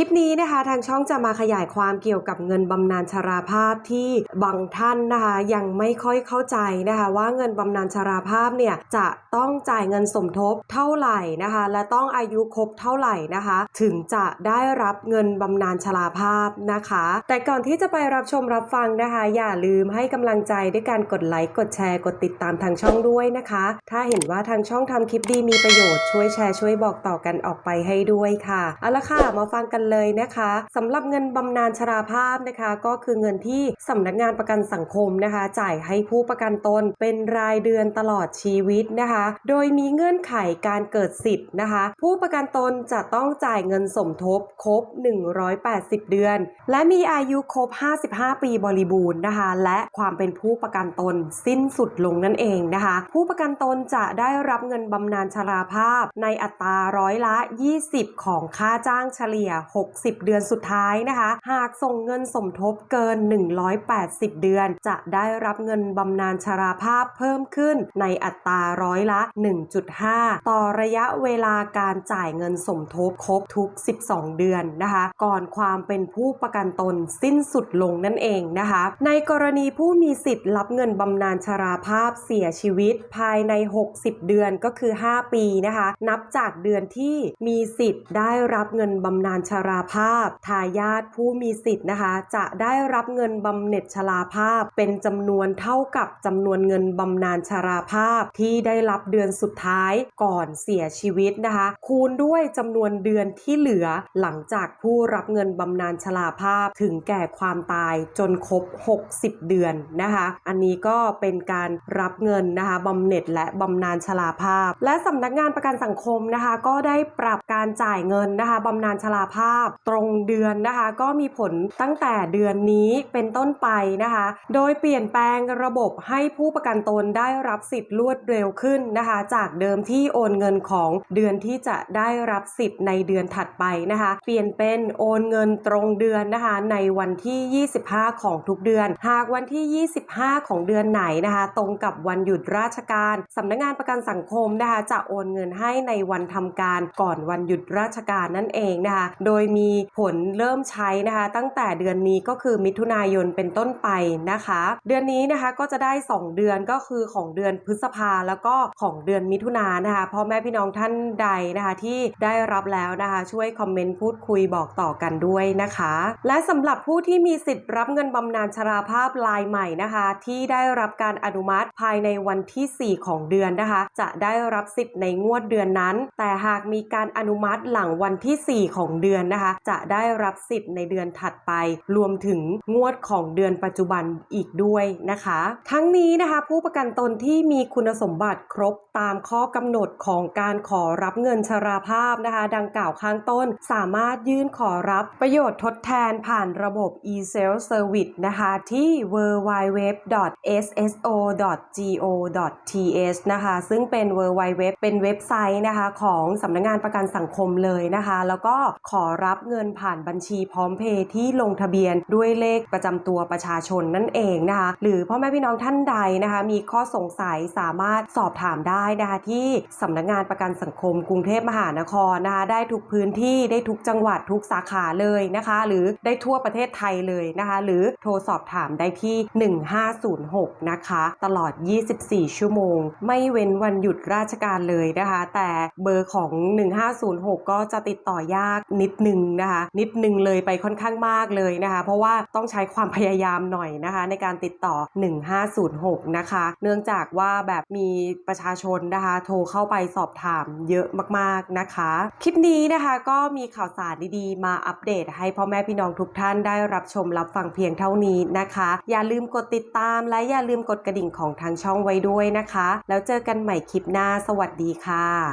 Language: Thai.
คลิปนี้นะคะทางช่องจะมาขยายความเกี่ยวกับเงินบำนาญชราภาพที่บางท่านนะคะยังไม่ค่อยเข้าใจนะคะว่าเงินบำนาญชราภาพเนี่ยจะต้องจ่ายเงินสมทบเท่าไหร่นะคะและต้องอายุครบเท่าไหร่นะคะ ถึงจะได้รับเงินบำนาญชราภาพนะคะ แต่ก่อนที่จะไปรับชมรับฟังนะคะ อย่าลืมให้กำลังใจด้วยการกดไลค์กดแชร์กดติดตามทางช่องด้วยนะคะ ถ้าเห็นว่าทางช่องทำคลิปดีมีประโยชน์ช่วยแชร์ช่วยบอกต่อกันออกไปให้ด้วยค่ะเอาละค่ะมาฟังกันเลยนะคะสำหรับเงินบำนาญชราภาพนะคะ ก็คือเงินที่สำนักงานประกันสังคมนะคะ จ่ายให้ผู้ประกันตนเป็นรายเดือนตลอดชีวิตนะคะ โดยมีเงื่อนไขการเกิดสิทธิ์นะคะ ผู้ประกันตนจะต้องจ่ายเงินสมทบครบ 180 เดือน และมีอายุครบ 55 ปีบริบูรณ์นะคะ และความเป็นผู้ประกันตนสิ้นสุดลงนั่นเองนะคะ ผู้ประกันตนจะได้รับเงินบำนาญชราภาพ ในอัตราร้อยละ 20 ของค่าจ้างเฉลี่ย60 เดือนสุดท้ายนะคะ หากส่งเงินสมทบเกิน 180 เดือน จะได้รับเงินบำนาญชราภาพเพิ่มขึ้นในอัตราร้อยละ 1.5 ต่อระยะเวลาการจ่ายเงินสมทบครบทุก 12 เดือนนะคะ ก่อนความเป็นผู้ประกันตนสิ้นสุดลงนั่นเองนะคะ ในกรณีผู้มีสิทธิ์รับเงินบำนาญชราภาพเสียชีวิต ภายใน 60 เดือนก็คือ 5 ปีนะคะ นับจากเดือนที่มีสิทธิ์ได้รับเงินบำนาญชราภาพ ทายาทผู้มีสิทธิ์นะคะ จะได้รับเงินบำเหน็จชราภาพ เป็นจำนวนเท่ากับจำนวนเงินบำนาญชราภาพ ที่ได้รับเดือนสุดท้ายก่อนเสียชีวิตนะคะ คูณด้วยจำนวนเดือนที่เหลือหลังจากผู้รับเงินบำนาญชราภาพถึงแก่ความตายจนครบ 60 เดือนนะคะ อันนี้ก็เป็นการรับเงินนะคะบำเหน็จและบำนาญชราภาพ และสำนักงานประกันสังคมนะคะ ก็ได้ปรับการจ่ายเงินนะคะบำนาญชราภาพตรงเดือนนะคะ ก็มีผลตั้งแต่เดือนนี้เป็นต้นไปนะคะ โดยเปลี่ยนแปลงระบบให้ผู้ประกันตนได้รับสิทธิ์รวดเร็วขึ้นนะคะ จากเดิมที่โอนเงินของเดือนที่จะได้รับสิทธิ์ในเดือนถัดไปนะคะ เปลี่ยนเป็นโอนเงินตรงเดือนนะคะ ในวันที่ 25 ของทุกเดือน หากวันที่ 25 ของเดือนไหนนะคะ ตรงกับวันหยุดราชการสำนักงานประกันสังคมนะคะ จะโอนเงินให้ในวันทำการก่อนวันหยุดราชการนั่นเองนะคะ โดยยมีผลเริ่มใช้นะคะ ตั้งแต่เดือนนี้ก็คือมิถุนายนเป็นต้นไปนะคะ เดือนนี้นะคะก็จะได้ 2 เดือนก็คือของเดือนพฤษภาแล้วก็ของเดือนมิถุนายนนะคะพ่อแม่พี่น้องท่านใดนะคะที่ได้รับแล้วนะคะช่วยคอมเมนต์พูดคุยบอกต่อกันด้วยนะคะ และสำหรับผู้ที่มีสิทธิ์รับเงินบำนาญชราภาพรายใหม่นะคะ ที่ได้รับการอนุมัติภายในวันที่ 4 ของเดือนนะคะ จะได้รับสิทธิ์ในงวดเดือนนั้น แต่หากมีการอนุมัติหลังวันที่ 4 ของเดือนนะคะ จะได้รับสิทธิ์ในเดือนถัดไป รวมถึงงวดของเดือนปัจจุบันอีกด้วยนะคะ ทั้งนี้นะคะ ผู้ประกันตนที่มีคุณสมบัติครบตามข้อกำหนดของการขอรับเงินชราภาพนะคะ ดังกล่าวข้างต้นสามารถยื่นขอรับประโยชน์ทดแทนผ่านระบบ e-self service นะคะที่ www.sso.go.th นะคะซึ่งเป็น www เป็นเว็บไซต์นะคะของสำนักงงานประกันสังคมเลยนะคะ แล้วก็ขอรับเงินผ่านบัญชีพร้อมเพย์ที่ลงทะเบียนด้วยเลขประจำตัวประชาชนนั่นเองนะคะหรือพ่อแม่พี่น้องท่านใดนะคะ มีข้อสงสัยสามารถสอบถามได้นะคะที่สำนักงานประกันสังคมกรุงเทพมหานครนะคะได้ทุกพื้นที่ได้ทุกจังหวัดทุกสาขาเลยนะคะ หรือได้ทั่วประเทศไทยเลยนะคะ หรือโทรสอบถามได้ที่ 1506 นะคะ ตลอด 24 ชั่วโมง ไม่เว้นวันหยุดราชการเลยนะคะ แต่เบอร์ของ 1506 ก็จะติดต่อยากนิดนนึงนะคะ นิดนึงเลยไปค่อนข้างมากเลยนะคะ เพราะว่าต้องใช้ความพยายามหน่อยนะคะ ในการติดต่อ 1506 นะคะ เนื่องจากว่าแบบมีประชาชนนะคะ โทรเข้าไปสอบถามเยอะมากๆนะคะ คลิปนี้นะคะก็มีข่าวสารดีๆ มาอัปเดต ให้พ่อแม่พี่น้องทุกท่านได้รับชมรับฟังเพียงเท่านี้นะคะ อย่าลืมกดติดตามและอย่าลืมกดกระดิ่งของทางช่องไว้ด้วยนะคะ แล้วเจอกันใหม่คลิปหน้าสวัสดีค่ะ